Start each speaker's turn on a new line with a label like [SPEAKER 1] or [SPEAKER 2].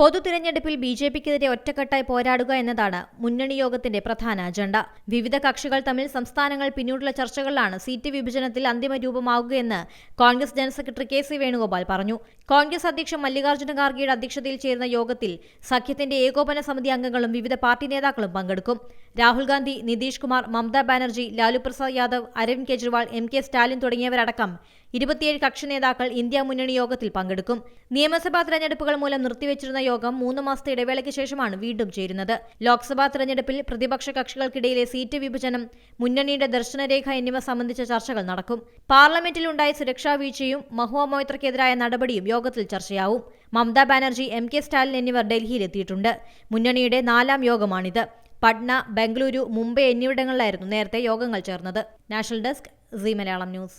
[SPEAKER 1] പൊതു തിരഞ്ഞെടുപ്പിൽ B J പിക്കെതിരെ ഒറ്റക്കെട്ടായി പോരാടുക എന്നതാണ് മുന്നണി യോഗത്തിന്റെ പ്രധാന അജണ്ട. വിവിധ കക്ഷികൾ തമ്മിൽ സംസ്ഥാനങ്ങൾ പിന്നീടുള്ള ചർച്ചകളിലാണ് സീറ്റ് വിഭജനത്തിൽ അന്തിമ രൂപമാവുകയെന്ന് Congress general secretary K C Venugopal പറഞ്ഞു. കോൺഗ്രസ് അധ്യക്ഷൻ മല്ലികാർജുന ഖാർഗെയുടെ അധ്യക്ഷതയിൽ ചേരുന്ന യോഗത്തിൽ സഖ്യത്തിന്റെ ഏകോപന സമിതി അംഗങ്ങളും വിവിധ പാർട്ടി നേതാക്കളും പങ്കെടുക്കും. രാഹുൽ ഗാന്ധി നിതീഷ് കുമാർ മമതാ ബാനർജി ലാലു പ്രസാദ് യാദവ് അരവിന്ദ് കെജ്രിവാൾ എം കെ സ്റ്റാലിൻ തുടങ്ങിയവരടക്കം ഇരുപത്തിയേഴ് കക്ഷി നേതാക്കൾ ഇന്ത്യ മുന്നണി യോഗത്തിൽ പങ്കെടുക്കും. നിയമസഭാ തെരഞ്ഞെടുപ്പുകൾ മൂലം നിർത്തിവെച്ചിരുന്ന യോഗം മൂന്ന് മാസത്തെ ഇടവേളയ്ക്ക് ശേഷമാണ് വീണ്ടും ചേരുന്നത്. ലോക്സഭാ തെരഞ്ഞെടുപ്പിൽ പ്രതിപക്ഷ കക്ഷികൾക്കിടയിലെ സീറ്റ് വിഭജനം മുന്നണിയുടെ ദർശനരേഖ എന്നിവ സംബന്ധിച്ച ചർച്ചകൾ നടക്കും. പാർലമെന്റിലുണ്ടായ സുരക്ഷാ വീഴ്ചയും മഹുവ മൊയ്ത്രയ്ക്കെതിരായ നടപടിയും യോഗത്തിൽ ചർച്ചയാവും. മമതാ ബാനർജി എം കെ സ്റ്റാലിൻ എന്നിവർ ഡൽഹിയിലെത്തിയിട്ടുണ്ട്. മുന്നണിയുടെ നാലാം യോഗമാണിത്. പട്ന ബംഗളൂരു മുംബൈ എന്നിവിടങ്ങളിലായിരുന്നു നേരത്തെ യോഗങ്ങൾ ചേർന്നത്. National desk C Malayalam news.